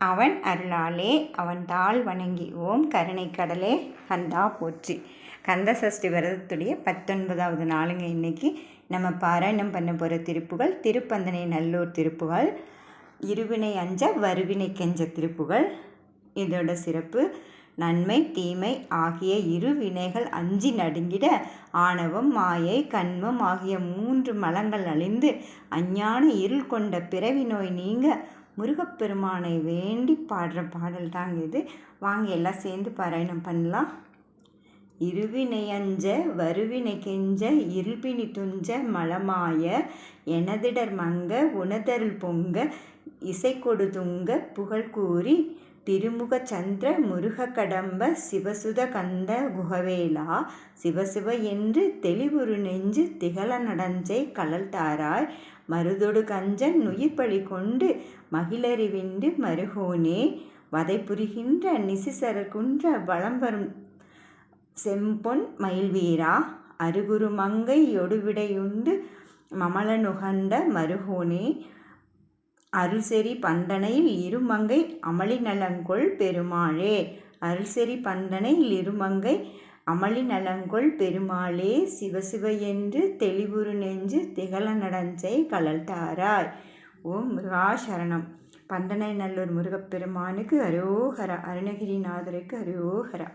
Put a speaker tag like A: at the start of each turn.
A: அவன் அருளாலே அவன் தாள் வணங்கி ஓம் கருணை கடலே கந்தா போற்றி. கந்த சஷ்டி விரதத்துடைய பத்தொன்பதாவது நாளுங்க இன்னைக்கு. நம்ம பாராயணம் பண்ண போகிற திருப்புகள் திருப்பந்தனை நல்லூர் திருப்புகள் இருவினை அஞ்ச வருவினை கெஞ்ச திருப்புகள். இதோட சிறப்பு நன்மை தீமை ஆகிய இரு வினைகள் அஞ்சி நடுங்கிட ஆணவம் மாயை கண்மம் ஆகிய மூன்று மலங்கள் அழிந்து அஞ்ஞான இருள் கொண்ட பிறவி நோய் நீங்க முருகப்பெருமானை வேண்டி பாடுற பாடல் தாங்க இது. வாங்க எல்லாம் சேர்ந்து பாராயணம் பண்ணலாம். இருவினை அஞ்ச வருவினை கெஞ்ச இருபினி துஞ்ச மலமாய எனதிடர் மங்க உணதருள் பொங்க இசை கொடுதுங்க புகழ் கூறி திருமுக சந்திர முருக கடம்ப சிவசுத கந்த குகவேலா சிவசிவ என்று தெளிவுரு நெஞ்சு திகழ நடஞ்சை கலல் தாராய் மருதொடு கஞ்சன் நுயிர்பழி கொண்டு மகிழறிவிண்டு மருகோனே வதை புரிகின்ற நிசிசரர் குன்ற வளம் வரும் செம்பொன் மயில்வீரா அருகுரு மங்கை யொடுவிடையுண்டு மமல நுகண்ட மருகோனே அருள்செறி பண்டனையில் இருமங்கை அமளி நலங்கொள் பெருமாளே. அருள்செறி பண்டனையில் இருமங்கை அமளி நலங்கொள் பெருமாளே. சிவசிவ என்று தெளிவுறு நெஞ்சு திகழ நடஞ்சை கலல் ஓம் முருகா சரணம் பந்தனை நல்லூர் முருகப்பெருமானுக்கு அரோகரா அருணகிரிநாதருக்கு அரோகரா.